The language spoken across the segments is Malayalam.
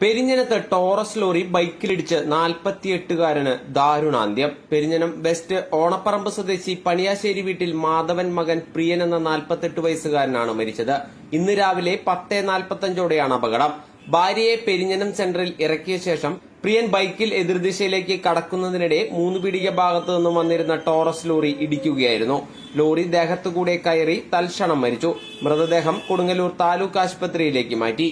പെരിഞ്ഞനത്ത് ടോറസ് ലോറി ബൈക്കിലിടിച്ച് നാൽപ്പത്തിയെട്ടുകാരന് ദാരുണാന്ത്യം. പെരിഞ്ഞനം വെസ്റ്റ് ഓണപ്പറമ്പ് സ്വദേശി പണിയാശ്ശേരി വീട്ടിൽ മാധവൻ മകൻ പ്രിയൻ എന്ന നാൽപ്പത്തെട്ട് വയസ്സുകാരനാണ് മരിച്ചത്. ഇന്ന് രാവിലെ പത്ത് നാൽപ്പത്തഞ്ചോടെയാണ് അപകടം. ഭാര്യയെ പെരിഞ്ഞനം സെന്ററിൽ ഇറക്കിയ ശേഷം പ്രിയൻ ബൈക്കിൽ എതിർദിശയിലേക്ക് കടക്കുന്നതിനിടെ മൂന്ന് പിടിക ഭാഗത്തു നിന്നും വന്നിരുന്ന ടോറസ് ലോറി ഇടിക്കുകയായിരുന്നു. ലോറി ദേഹത്തുകൂടെ കയറി തൽക്ഷണം മരിച്ചു. മൃതദേഹം കൊടുങ്ങല്ലൂർ താലൂക്ക് ആശുപത്രിയിലേക്ക് മാറ്റി.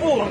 போகலாம்